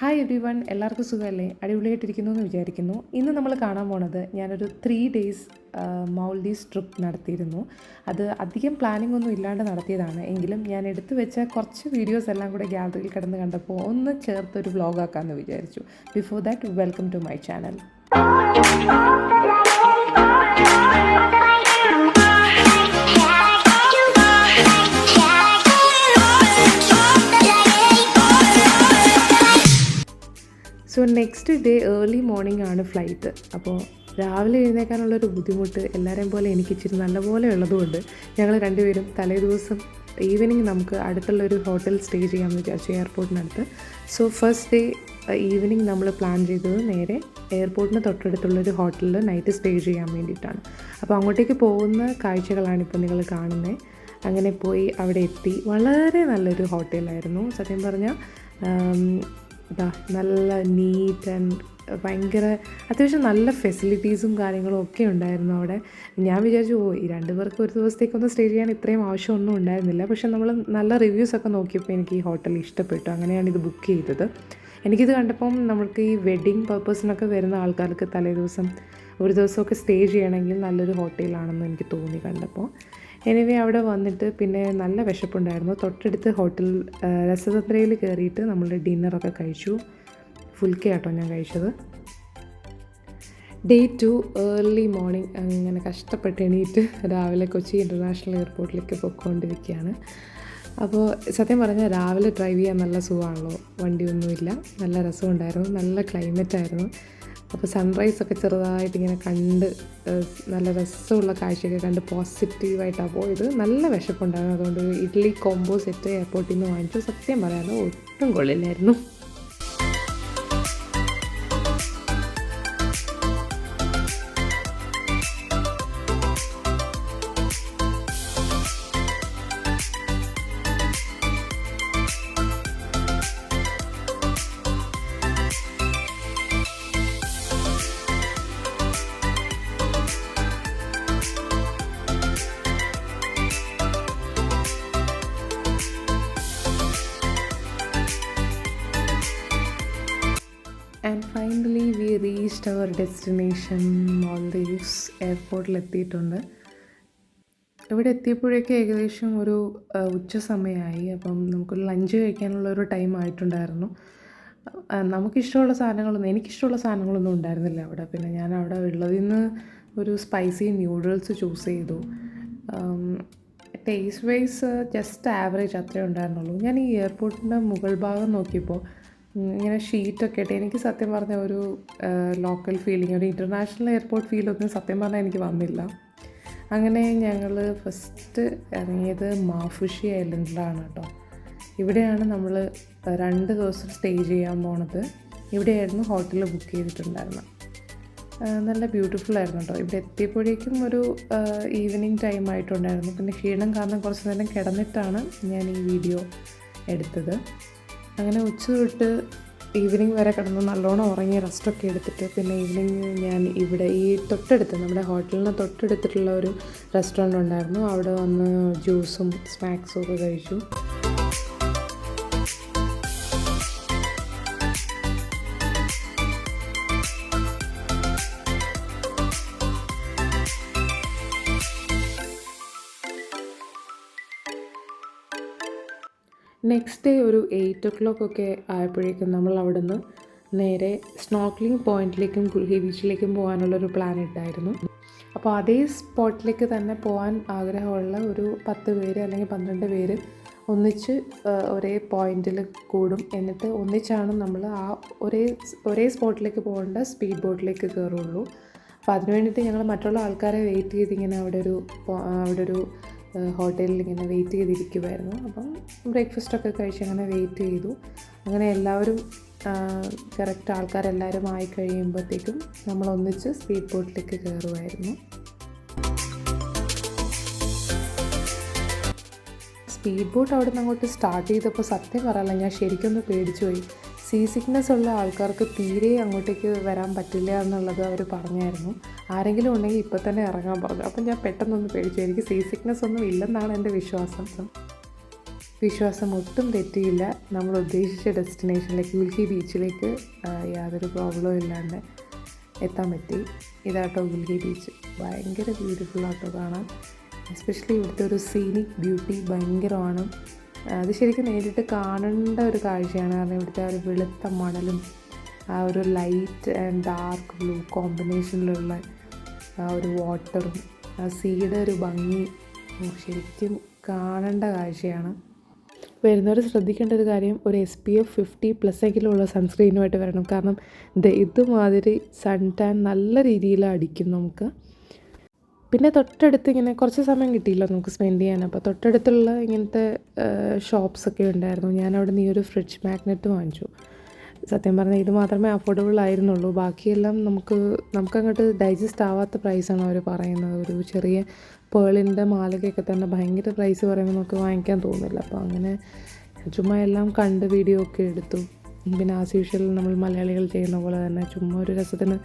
Hi every one എല്ലാവർക്കും സുഖമല്ലേ? അടിപൊളിയായിട്ടിരിക്കുന്നു എന്ന് വിചാരിക്കുന്നു. ഇന്ന് നമ്മൾ കാണാൻ പോണത് ഞാനൊരു ത്രീ ഡേയ്സ് മൗൾഡീസ് ട്രിപ്പ് നടത്തിയിരുന്നു. അത് അധികം പ്ലാനിംഗ് ഒന്നും ഇല്ലാണ്ട് നടത്തിയതാണ്. എങ്കിലും ഞാൻ എടുത്തു വെച്ച കുറച്ച് വീഡിയോസ് എല്ലാം കൂടെ ഗ്യാലറിയിൽ കിടന്ന് കണ്ടപ്പോൾ ഒന്ന് ചേർത്തൊരു വ്ളോഗാക്കാമെന്ന് വിചാരിച്ചു. Before that welcome to my channel next day early morning ആണ് ഫ്ലൈറ്റ് അപ്പോൾ രാവിലെ എഴുന്നേക്കാനുള്ളൊരു ബുദ്ധിമുട്ട് എല്ലാവരെയും പോലെ എനിക്ക് ഇച്ചിരി നല്ലപോലെ ഉള്ളതുകൊണ്ട് ഞങ്ങൾ രണ്ടുപേരും തലേ ദിവസം ഈവനിങ് നമുക്ക് അടുത്തുള്ളൊരു ഹോട്ടൽ സ്റ്റേ ചെയ്യാമെന്ന് വിചാരിച്ചു എയർപോർട്ടിനടുത്ത് സോ ഫസ്റ്റ് ഡേ ഈവനിങ് നമ്മൾ പ്ലാൻ ചെയ്തത് നേരെ എയർപോർട്ടിന് തൊട്ടടുത്തുള്ളൊരു ഹോട്ടലിൽ നൈറ്റ് സ്റ്റേ ചെയ്യാൻ വേണ്ടിയിട്ടാണ്. അപ്പോൾ അങ്ങോട്ടേക്ക് പോകുന്ന കാഴ്ചകളാണ് ഇപ്പോൾ നിങ്ങൾ കാണുന്നത് അങ്ങനെ പോയി അവിടെ എത്തി. വളരെ നല്ലൊരു ഹോട്ടലായിരുന്നു സത്യം പറഞ്ഞാൽ ഇതാ നല്ല നീറ്റ് ആൻഡ് ഭയങ്കര അത്യാവശ്യം നല്ല ഫെസിലിറ്റീസും കാര്യങ്ങളും ഒക്കെ ഉണ്ടായിരുന്നു അവിടെ. ഞാൻ വിചാരിച്ചു ഓ ഈ രണ്ട് പേർക്ക് ഒരു ദിവസത്തേക്കൊന്നും സ്റ്റേ ചെയ്യാൻ ഇത്രയും ആവശ്യമൊന്നും ഉണ്ടായിരുന്നില്ല. പക്ഷെ നമ്മൾ നല്ല റിവ്യൂസ് ഒക്കെ നോക്കിയപ്പോൾ എനിക്ക് ഈ ഹോട്ടൽ ഇഷ്ടപ്പെട്ടു. അങ്ങനെയാണ് ഇത് ബുക്ക് ചെയ്തത്. എനിക്കിത് കണ്ടപ്പം നമുക്ക് ഈ വെഡ്ഡിങ് പർപ്പസിനൊക്കെ വരുന്ന ആൾക്കാർക്ക് തലേ ദിവസം ഒരു ദിവസമൊക്കെ സ്റ്റേ ചെയ്യണമെങ്കിൽ നല്ലൊരു ഹോട്ടലാണെന്ന് എനിക്ക് തോന്നി കണ്ടപ്പോൾ എനിവേ അവിടെ വന്നിട്ട് പിന്നെ നല്ല വിശപ്പുണ്ടായിരുന്നു. തൊട്ടടുത്ത് ഹോട്ടൽ രസതന്ത്രയിൽ കയറിയിട്ട് നമ്മൾ ഡിന്നറൊക്കെ കഴിച്ചു. ഫുൾ കെ ആട്ടോ ഞാൻ കഴിച്ചത്. ഡേ ടു ഏർലി മോർണിംഗ് അങ്ങനെ കഷ്ടപ്പെട്ട് എണീറ്റ് രാവിലെ കൊച്ചി ഇന്റർനാഷണൽ എയർപോർട്ടിലേക്ക് പോയിക്കൊണ്ടിരിക്കുകയാണ്. അപ്പോൾ സത്യം പറഞ്ഞാൽ രാവിലെ ഡ്രൈവ് ചെയ്യാൻ നല്ല സുഖമാണല്ലോ. വണ്ടിയൊന്നുമില്ല. നല്ല രസമുണ്ടായിരുന്നു. നല്ല ക്ലൈമറ്റ് ആയിരുന്നു. അപ്പോൾ സൺറൈസൊക്കെ ചെറുതായിട്ട് ഇങ്ങനെ കണ്ട് നല്ല രസമുള്ള കാഴ്ചയൊക്കെ കണ്ട് പോസിറ്റീവായിട്ടാണ് പോയത്. നല്ല വിശപ്പുണ്ടായിരുന്നു. അതുകൊണ്ട് ഇഡ്ഡലി കോംബോ സെറ്റ് എയർപോർട്ടിൽ നിന്ന് വാങ്ങിച്ചു. സത്യം പറയാനോ ഒട്ടും കൊള്ളില്ലായിരുന്നു. റീച്ച്ഡ് അവർ ഡെസ്റ്റിനേഷൻ മാൾദീവ്സ് എയർപോർട്ടിലെത്തിയിട്ടുണ്ട് ഇവിടെ എത്തിയപ്പോഴേക്ക് ഏകദേശം ഒരു ഉച്ച സമയമായി. അപ്പം നമുക്കൊരു ലഞ്ച് കഴിക്കാനുള്ള ഒരു ടൈം ആയിട്ടുണ്ടായിരുന്നു. നമുക്കിഷ്ടമുള്ള സാധനങ്ങളൊന്നും എനിക്കിഷ്ടമുള്ള സാധനങ്ങളൊന്നും ഉണ്ടായിരുന്നില്ല അവിടെ. പിന്നെ ഞാൻ അവിടെ ഉള്ളതിൽ നിന്ന് ഒരു സ്പൈസി ന്യൂഡിൽസ് ചൂസ് ചെയ്തു. ടേസ്റ്റ് വൈസ് ജസ്റ്റ് ആവറേജ് അത്രേ ഉണ്ടായിരുന്നുള്ളൂ. ഞാൻ ഈ എയർപോർട്ടിന്റെ മുകൾ ഭാഗം നോക്കിയപ്പോൾ ഇങ്ങനെ ഷീറ്റൊക്കെ ഇട്ട് എനിക്ക് സത്യം പറഞ്ഞ ഒരു ലോക്കൽ ഫീലിംഗ് ഒരു ഇന്റർനാഷണൽ എയർപോർട്ട് ഫീലൊന്നും സത്യം പറഞ്ഞാൽ എനിക്ക് വന്നില്ല. അങ്ങനെ ഞങ്ങൾ ഫസ്റ്റ് ഇറങ്ങിയത് മാഫുഷി ഐലൻഡിലാണ് കേട്ടോ. ഇവിടെയാണ് നമ്മൾ രണ്ട് ദിവസം സ്റ്റേ ചെയ്യാൻ പോണത്. ഇവിടെയായിരുന്നു ഹോട്ടൽ ബുക്ക് ചെയ്തിട്ടുണ്ടായിരുന്നത് നല്ല ബ്യൂട്ടിഫുൾ ആയിരുന്നു കേട്ടോ. ഇവിടെ എത്തിയപ്പോഴേക്കും ഒരു ഈവനിങ് ടൈം ആയിട്ടുണ്ടായിരുന്നു. പിന്നെ ക്ഷീണം കാരണം കുറച്ച് നേരം കിടന്നിട്ടാണ് ഞാൻ ഈ വീഡിയോ എടുത്തത്. അങ്ങനെ ഉച്ച തൊട്ട് ഈവനിങ് വരെ കിടന്ന് നല്ലോണം ഉറങ്ങി റെസ്റ്റൊക്കെ എടുത്തിട്ട് പിന്നെ ഈവനിങ് ഞാൻ ഇവിടെ ഈ തൊട്ടടുത്ത് നമ്മുടെ ഹോട്ടലിന് തൊട്ടടുത്തിട്ടുള്ള ഒരു റെസ്റ്റോറന്റ് ഉണ്ടായിരുന്നു. അവിടെ വന്ന് ജ്യൂസും സ്നാക്സും ഒക്കെ കഴിച്ചു. നെക്സ്റ്റ് ഡേ ഒരു എയ്റ്റ് ഒ ക്ലോക്ക് ഒക്കെ ആയപ്പോഴേക്കും നമ്മൾ അവിടെ നിന്ന് നേരെ സ്നോക്ലിംഗ് പോയിന്റിലേക്കും ഗുൽഹി ബീച്ചിലേക്കും പോകാനുള്ളൊരു പ്ലാൻ ഇട്ടായിരുന്നു. അപ്പോൾ അതേ സ്പോട്ടിലേക്ക് തന്നെ പോകാൻ ആഗ്രഹമുള്ള ഒരു പത്ത് പേര് അല്ലെങ്കിൽ പന്ത്രണ്ട് പേര് ഒന്നിച്ച് ഒരേ പോയിന്റിൽ കൂടും. എന്നിട്ട് ഒന്നിച്ചാണ് നമ്മൾ ആ ഒരേ ഒരേ സ്പോട്ടിലേക്ക് പോകേണ്ട സ്പീഡ് ബോട്ടിലേക്ക് കയറുള്ളൂ അപ്പോൾ അതിന് വേണ്ടിയിട്ട് ഞങ്ങൾ മറ്റുള്ള ആൾക്കാരെ വെയിറ്റ് ചെയ്തിങ്ങനെ അവിടെ ഒരു അവിടെ ഒരു ഹോട്ടലിൽ ഇങ്ങനെ വെയിറ്റ് ചെയ്തിരിക്കുമായിരുന്നു അപ്പം ബ്രേക്ക്ഫാസ്റ്റൊക്കെ കഴിച്ച് അങ്ങനെ വെയിറ്റ് ചെയ്തു. അങ്ങനെ എല്ലാവരും കറക്റ്റ് ആൾക്കാരെല്ലാവരും ആയി കഴിയുമ്പോഴത്തേക്കും നമ്മൾ ഒന്നിച്ച് സ്പീഡ് ബോട്ടിലേക്ക് കയറുമായിരുന്നു സ്പീഡ് ബോട്ട് അവിടെ നിന്ന് അങ്ങോട്ട് സ്റ്റാർട്ട് ചെയ്തപ്പോൾ സത്യം പറയാനല്ല ഞാൻ ശരിക്കൊന്ന് പേടിച്ചു പോയി സീ സിക്നെസ് ഉള്ള ആൾക്കാർക്ക് തീരെ അങ്ങോട്ടേക്ക് വരാൻ പറ്റില്ല എന്നുള്ളത് അവർ പറഞ്ഞായിരുന്നു. ആരെങ്കിലും ഉണ്ടെങ്കിൽ ഇപ്പം തന്നെ ഇറങ്ങാൻ പറഞ്ഞു. അപ്പം ഞാൻ പെട്ടെന്നൊന്ന് പേടിച്ചു. എനിക്ക് സീ സിക്നെസ് ഒന്നും ഇല്ലെന്നാണ് എന്റെ വിശ്വാസം. വിശ്വാസം ഒട്ടും തെറ്റിയില്ല. നമ്മൾ ഉദ്ദേശിച്ച ഡെസ്റ്റിനേഷനിലേക്ക് ഗുൽഹി ബീച്ചിലേക്ക് യാതൊരു പ്രോബ്ലവും ഇല്ലാണ്ട് എത്താൻ പറ്റി. ഇതാട്ടോ ഗുൽഹി ബീച്ച് ഭയങ്കര ബ്യൂട്ടിഫുൾ ആട്ടോ കാണാൻ. എസ്പെഷ്യലി ഇവിടുത്തെ ഒരു സീനിക് ബ്യൂട്ടി ഭയങ്കരമാണ്. അത് ശരിക്കും നേരിട്ട് കാണേണ്ട ഒരു കാഴ്ചയാണ്. കാരണം ഇവിടുത്തെ ഒരു വെളുത്ത മണലും ആ ഒരു ലൈറ്റ് ആൻഡ് ഡാർക്ക് ബ്ലൂ കോമ്പിനേഷനിലുള്ള ആ ഒരു വാട്ടറും ആ സീയുടെ ഒരു ഭംഗി ശരിക്കും കാണേണ്ട കാഴ്ചയാണ്. വരുന്നവർ ശ്രദ്ധിക്കേണ്ട ഒരു കാര്യം ഒരു S P F fifty plus എങ്കിലും ഉള്ള സൺസ്ക്രീനുമായിട്ട് വരണം. കാരണം ഇതുമാതിരി സൺ ടാൻ നല്ല രീതിയിൽ അടിക്കും നമുക്ക്. പിന്നെ തൊട്ടടുത്ത് ഇങ്ങനെ കുറച്ച് സമയം കിട്ടിയില്ല നമുക്ക് സ്പെൻഡ് ചെയ്യാൻ. അപ്പോൾ തൊട്ടടുത്തുള്ള ഇങ്ങനത്തെ ഷോപ്സൊക്കെ ഉണ്ടായിരുന്നു ഞാൻ അവിടെ നിന്ന് ഈ ഒരു ഫ്രിഡ്ജ് മാഗ്നറ്റ് വാങ്ങിച്ചു. സത്യം പറഞ്ഞാൽ ഇത് മാത്രമേ അഫോർഡബിൾ ആയിരുന്നുള്ളൂ. ബാക്കിയെല്ലാം നമുക്ക് നമുക്കങ്ങോട്ട് ഡൈജസ്റ്റ് ആവാത്ത പ്രൈസാണ് അവർ പറയുന്നത്. ഒരു ചെറിയ പേളിന്റെ മാലകയൊക്കെ തന്നെ ഭയങ്കര പ്രൈസ് പറയുമ്പോൾ നമുക്ക് വാങ്ങിക്കാൻ തോന്നില്ല. അപ്പോൾ അങ്ങനെ ചുമ്മാ എല്ലാം കണ്ട് വീഡിയോ ഒക്കെ എടുത്തു. പിന്നെ ആസ് യൂഷ്വൽ നമ്മൾ മലയാളികൾ ചെയ്യുന്ന പോലെ തന്നെ ചുമ്മാ ഒരു രസത്തിന്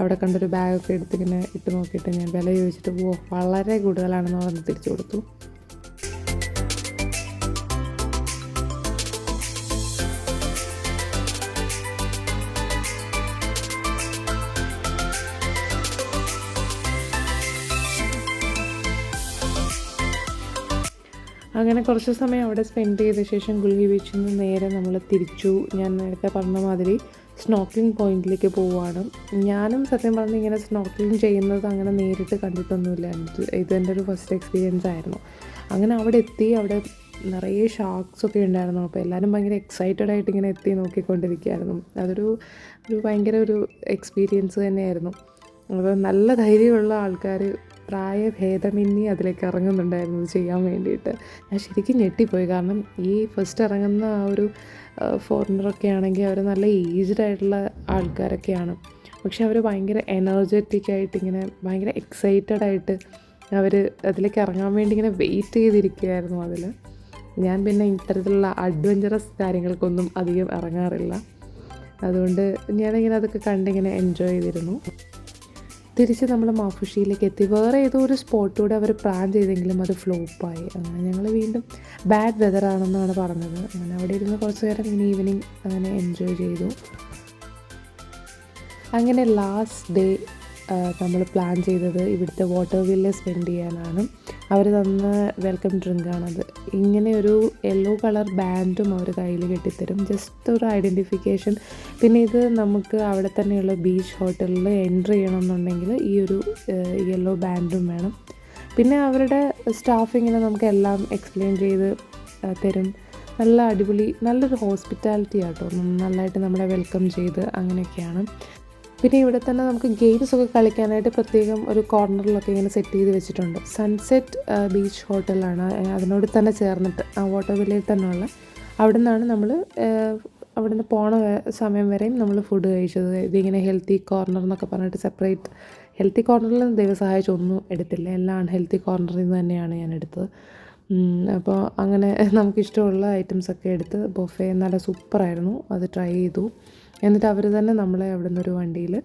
അവിടെ കണ്ടൊരു ബാഗൊക്കെ എടുത്തിങ്ങനെ ഇട്ട് നോക്കിയിട്ട് ഞാൻ വില ചോദിച്ചിട്ട് ഓ വളരെ കൂടുതലാണെന്ന് പറഞ്ഞ് തിരിച്ചു കൊടുത്തു. അങ്ങനെ കുറച്ച് സമയം അവിടെ സ്പെൻഡ് ചെയ്ത ശേഷം ഗുൽഹി ബീച്ചിൽ നിന്ന് നേരെ നമ്മൾ തിരിച്ചു. ഞാൻ നേരത്തെ പറഞ്ഞ മാതിരി സ്നോക്ലിംഗ് പോയിന്റിലേക്ക് പോവുകയാണ് ഞാനും സത്യം പറഞ്ഞ് ഇങ്ങനെ സ്നോക്ലിംഗ് ചെയ്യുന്നത് അങ്ങനെ നേരിട്ട് കണ്ടിട്ടൊന്നുമില്ല. ഇത് ഇതെന്റെ ഒരു ഫസ്റ്റ് എക്സ്പീരിയൻസ് ആയിരുന്നു. അങ്ങനെ അവിടെ എത്തി അവിടെ നിറയെ ഷാർക്സ് ഒക്കെ ഉണ്ടായിരുന്നു. അപ്പോൾ എല്ലാവരും ഭയങ്കര എക്സൈറ്റഡ് ആയിട്ട് ഇങ്ങനെ എത്തി നോക്കിക്കൊണ്ടിരിക്കുകയായിരുന്നു. അതൊരു ഒരു ഭയങ്കര ഒരു എക്സ്പീരിയൻസ് തന്നെയായിരുന്നു. അപ്പോൾ നല്ല ധൈര്യമുള്ള ആൾക്കാർ പ്രായഭേദമന്യേ അതിലേക്ക് ഇറങ്ങുന്നുണ്ടായിരുന്നു ചെയ്യാൻ വേണ്ടിയിട്ട്. ഞാൻ ശരിക്കും ഞെട്ടിപ്പോയി. കാരണം ഈ ഫസ്റ്റ് ഇറങ്ങുന്ന ആ ഒരു ഫോറിനറൊക്കെ ആണെങ്കിൽ അവർ നല്ല ഏജ്ഡ് ആയിട്ടുള്ള ആൾക്കാരൊക്കെയാണ്. പക്ഷെ അവർ ഭയങ്കര എനർജറ്റിക് ആയിട്ട് ഇങ്ങനെ ഭയങ്കര എക്സൈറ്റഡ് ആയിട്ട് അവർ അതിലേക്ക് ഇറങ്ങാൻ വേണ്ടി ഇങ്ങനെ വെയിറ്റ് ചെയ്തിരിക്കുകയായിരുന്നു അതിൽ ഞാൻ പിന്നെ ഇത്തരത്തിലുള്ള അഡ്വഞ്ചറസ് കാര്യങ്ങൾക്കൊന്നും അധികം ഇറങ്ങാറില്ല. അതുകൊണ്ട് ഞാനിങ്ങനെ അതൊക്കെ കണ്ടിങ്ങനെ എൻജോയ് ചെയ്തിരുന്നു. തിരിച്ച് നമ്മൾ മാഫുഷിയിലേക്ക് എത്തി. വേറെ ഏതോ ഒരു സ്പോട്ടൂടെ അവർ പ്ലാൻ ചെയ്തെങ്കിലും അത് ഫ്ലോപ്പായി അങ്ങനെ ഞങ്ങൾ വീണ്ടും ബാഡ് വെതറാണെന്നാണ് പറഞ്ഞത്. അങ്ങനെ അവിടെ ഇരുന്ന് കുറച്ച് നേരം ഇങ്ങനെ ഈവനിങ് അങ്ങനെ എൻജോയ് ചെയ്തു. അങ്ങനെ ലാസ്റ്റ് ഡേ നമ്മൾ പ്ലാൻ ചെയ്തത് ഇവിടുത്തെ വാട്ടർ വില്ലേ സ്പെൻഡ് ചെയ്യാനാണ്. അവർ തന്ന വെൽക്കം ഡ്രിങ്കാണത് ഇങ്ങനെ ഒരു യെല്ലോ കളർ ബാൻഡും അവർ കയ്യിൽ കെട്ടിത്തരും. ജസ്റ്റ് ഒരു ഐഡന്റിഫിക്കേഷൻ പിന്നെ ഇത് നമുക്ക് അവിടെ തന്നെയുള്ള ബീച്ച് ഹോട്ടലിൽ എൻട്രി ചെയ്യണം എന്നുണ്ടെങ്കിൽ ഈ ഒരു യെല്ലോ ബാൻഡും വേണം. പിന്നെ അവരുടെ സ്റ്റാഫ് ഇങ്ങനെ നമുക്ക് എല്ലാം എക്സ്പ്ലെയിൻ ചെയ്ത് തരും. നല്ല അടിപൊളി നല്ലൊരു ഹോസ്പിറ്റാലിറ്റി ആട്ടോ. നന്നായിട്ട് നമ്മളെ വെൽക്കം ചെയ്ത് അങ്ങനെയൊക്കെയാണ്. പിന്നെ ഇവിടെ തന്നെ നമുക്ക് ഗെയിംസ് ഒക്കെ കളിക്കാനായിട്ട് പ്രത്യേകം ഒരു കോർണറിലൊക്കെ ഇങ്ങനെ സെറ്റ് ചെയ്ത് വെച്ചിട്ടുണ്ട്. സൺസെറ്റ് ബീച്ച് ഹോട്ടലാണ് അതിനോട് തന്നെ ചേർന്നിട്ട് ആ വാട്ടർ വില്ലയിൽ തന്നെയുള്ള. അവിടെ നിന്നാണ് നമ്മൾ അവിടെ നിന്ന് പോണ സമയം വരെയും നമ്മൾ ഫുഡ് കഴിച്ചത്. ഇതിങ്ങനെ ഹെൽത്തി കോർണർ എന്നൊക്കെ പറഞ്ഞിട്ട് സെപ്പറേറ്റ് ഹെൽത്തി കോർണറിൽ ദൈവം സഹായിച്ചൊന്നും എടുത്തില്ല. എല്ലാം അൺഹെൽത്തി കോർണറിൽ നിന്ന് തന്നെയാണ് ഞാൻ എടുത്തത്. അപ്പോൾ അങ്ങനെ നമുക്കിഷ്ടമുള്ള ഐറ്റംസ് ഒക്കെ എടുത്ത് ബൊഫെ നല്ല സൂപ്പറായിരുന്നു അത് ട്രൈ ചെയ്തു. എന്നിട്ട് അവർ തന്നെ നമ്മളെ അവിടെ നിന്നൊരു വണ്ടിയിൽ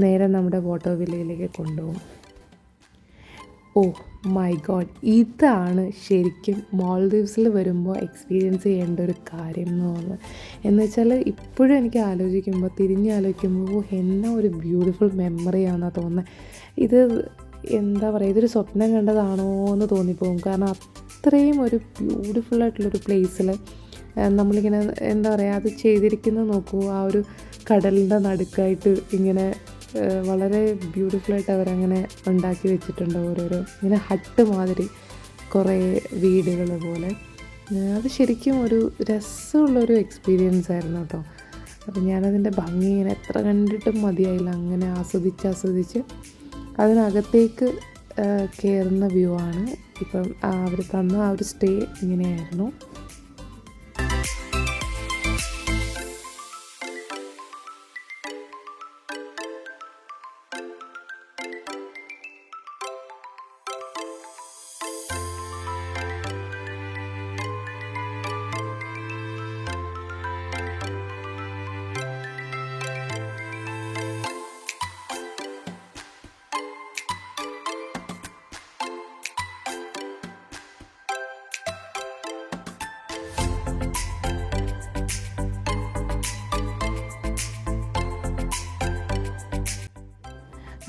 നേരെ നമ്മുടെ വാട്ടർ വില്ലയിലേക്ക് കൊണ്ടുപോകും. ഓ മൈ ഗോഡ് ഇതാണ് ശരിക്കും മാൾദീവ്സിൽ വരുമ്പോൾ എക്സ്പീരിയൻസ് ചെയ്യേണ്ട ഒരു കാര്യം എന്ന് തോന്നുന്നത്. എന്ന് വെച്ചാൽ ഇപ്പോഴും എനിക്ക് ആലോചിക്കുമ്പോൾ തിരിഞ്ഞ് ആലോചിക്കുമ്പോൾ എന്നാ ഒരു ബ്യൂട്ടിഫുൾ മെമ്മറിയാണെന്നാണ് തോന്നുന്നത് ഇത് എന്താ പറയുക ഇതൊരു സ്വപ്നം കണ്ടതാണോ എന്ന് തോന്നിപ്പോകും. കാരണം അത്രയും ഒരു ബ്യൂട്ടിഫുൾ ആയിട്ടുള്ളൊരു പ്ലേസിൽ നമ്മളിങ്ങനെ എന്താ പറയുക അത് ചെയ്തിരിക്കുന്നത് നോക്കൂ. ആ ഒരു കടലിന്റെ നടുക്കായിട്ട് ഇങ്ങനെ വളരെ ബ്യൂട്ടിഫുള്ളായിട്ട് അവരങ്ങനെ ഉണ്ടാക്കി വെച്ചിട്ടുണ്ട് ഓരോരോ. ഇങ്ങനെ ഹട്ട് മാതിരി കുറേ വീടുകൾ പോലെ. അത് ശരിക്കും ഒരു രസമുള്ളൊരു എക്സ്പീരിയൻസ് ആയിരുന്നു കേട്ടോ. അപ്പം ഞാനതിന്റെ ഭംഗി ഇങ്ങനെ എത്ര കണ്ടിട്ടും മതിയായില്ല. അങ്ങനെ ആസ്വദിച്ച് ആസ്വദിച്ച് അതിനകത്തേക്ക് കയറുന്ന വ്യൂ ആണ്. ഇപ്പം അവർ തന്ന ആ ഒരു സ്റ്റേ ഇങ്ങനെയായിരുന്നു.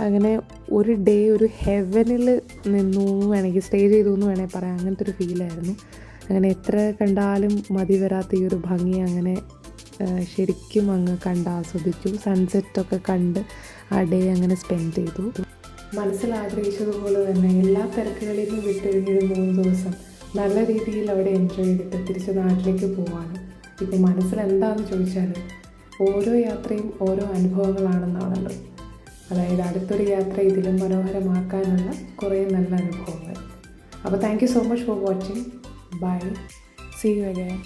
അങ്ങനെ ഒരു ഡേ ഒരു ഹെവനിൽ നിന്നു എന്ന് വേണമെങ്കിൽ സ്റ്റേ ചെയ്തു എന്ന് വേണമെങ്കിൽ പറയാം. അങ്ങനത്തെ ഒരു ഫീലായിരുന്നു അങ്ങനെ എത്ര കണ്ടാലും മതി വരാത്ത ഈ ഒരു ഭംഗി അങ്ങനെ ശരിക്കും അങ്ങ് കണ്ട് ആസ്വദിച്ചു. സൺസെറ്റൊക്കെ കണ്ട് ആ ഡേ അങ്ങനെ സ്പെൻഡ് ചെയ്തു. മനസ്സിൽ ആഗ്രഹിച്ചതുപോലെ തന്നെ എല്ലാ തിരക്കുകളിൽ നിന്നും വിട്ടൊഴിഞ്ഞൊരു മൂന്ന് ദിവസം നല്ല രീതിയിൽ അവിടെ എൻജോയ് ചെയ്തിട്ട് തിരിച്ച് നാട്ടിലേക്ക് പോവാണ് ഇപ്പോൾ മനസ്സിൽ എന്താണെന്ന് ചോദിച്ചാൽ ഓരോ യാത്രയും ഓരോ അനുഭവങ്ങളാണെന്നാണല്ലോ. അതായത് അടുത്തൊരു യാത്ര ഇതിലും മനോഹരമാക്കാനുള്ള കുറേ നല്ല അനുഭവങ്ങൾ. അപ്പോൾ thank you so much for watching bye see you again